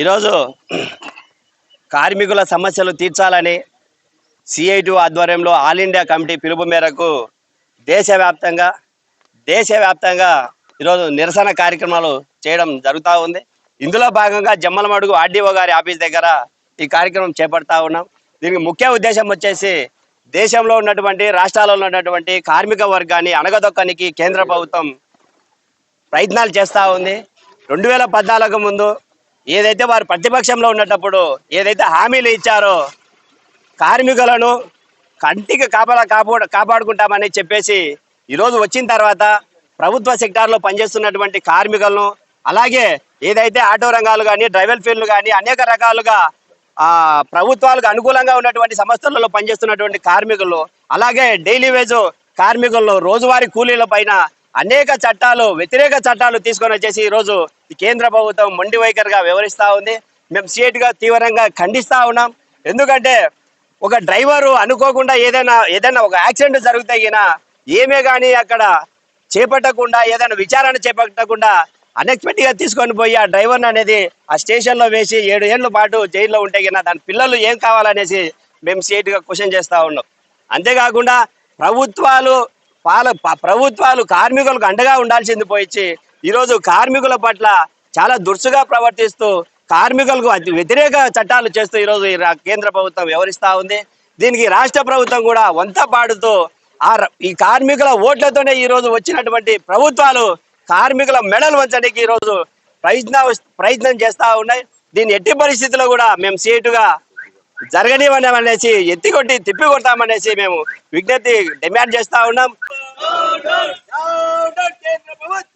ఈరోజు కార్మికుల సమస్యలు తీర్చాలని సిఐటి ఆధ్వర్యంలో ఆల్ ఇండియా కమిటీ పిలుపు మేరకు దేశవ్యాప్తంగా దేశవ్యాప్తంగా ఈరోజు నిరసన కార్యక్రమాలు చేయడం జరుగుతూ ఉంది. ఇందులో భాగంగా జమ్మలమడుగు ఆర్డీఓ గారి ఆఫీస్ దగ్గర ఈ కార్యక్రమం చేపడతా ఉన్నాం. దీనికి ముఖ్య ఉద్దేశం వచ్చేసి దేశంలో ఉన్నటువంటి రాష్ట్రాల్లో ఉన్నటువంటి కార్మిక వర్గాన్ని అణగదొక్కనికి కేంద్ర ప్రభుత్వం ప్రయత్నాలు చేస్తూ ఉంది. రెండు వేల పద్నాలుగు ముందు ఏదైతే వారు ప్రతిపక్షంలో ఉన్నప్పుడు ఏదైతే హామీలు ఇచ్చారో కార్మికులను కంటికి కాపలా కాపు కాపాడుకుంటామని చెప్పేసి ఈరోజు వచ్చిన తర్వాత ప్రభుత్వ సెక్టార్లో పనిచేస్తున్నటువంటి కార్మికులను అలాగే ఏదైతే ఆటో రంగాలు కానీ డ్రైవర్ ఫీల్డ్లు కానీ అనేక రకాలుగా ప్రభుత్వాలకు అనుకూలంగా ఉన్నటువంటి సంస్థలలో పనిచేస్తున్నటువంటి కార్మికులు అలాగే డైలీ వేజ్ కార్మికులు రోజువారీ కూలీల పైన అనేక చట్టాలు వ్యతిరేక చట్టాలు తీసుకొని వచ్చేసి ఈరోజు కేంద్ర ప్రభుత్వం మొండి వైఖరిగా వివరిస్తూ ఉంది. మేము సీఎట్గా తీవ్రంగా ఖండిస్తూ ఉన్నాం. ఎందుకంటే ఒక డ్రైవరు అనుకోకుండా ఏదైనా ఏదైనా ఒక యాక్సిడెంట్ జరుగుతాయినా ఏమే కానీ అక్కడ చేపట్టకుండా ఏదైనా విచారణ చేపట్టకుండా అన్ఎక్స్పెక్టెడ్గా తీసుకొని పోయి ఆ డ్రైవర్ అనేది ఆ స్టేషన్లో వేసి ఏడు ఏళ్ళ పాటు జైల్లో ఉంటే గిన దాని పిల్లలు ఏం కావాలనేసి మేము సీఎట్గా క్వశ్చన్ చేస్తూ ఉన్నాం. అంతేకాకుండా ప్రభుత్వాలు పాల ప్రభుత్వాలు కార్మికులకు అండగా ఉండాల్సింది పోయిచ్చి ఈరోజు కార్మికుల పట్ల చాలా దురుసుగా ప్రవర్తిస్తూ కార్మికులకు అతి వ్యతిరేక చట్టాలు చేస్తూ ఈరోజు ఈ కేంద్ర ప్రభుత్వం వ్యవహరిస్తూ ఉంది. దీనికి రాష్ట్ర ప్రభుత్వం కూడా వంత పాడుతూ ఆ ర- ఈ కార్మికుల ఓట్లతోనే ఈ రోజు వచ్చినటువంటి ప్రభుత్వాలు కార్మికుల మెడలు వంచడానికి ఈ రోజు ప్రయత్న ప్రయత్నం చేస్తూ ఉన్నాయి. దీన్ని ఎట్టి పరిస్థితుల్లో కూడా మేము సీటుగా జరగనివ్వనేమనేసి ఎత్తికొట్టి తిప్పి కొడతామనేసి మేము విజ్ఞప్తి డిమాండ్ చేస్తా ఉన్నాం కేంద్ర ప్రభుత్వం ప్రైవేటీకరణ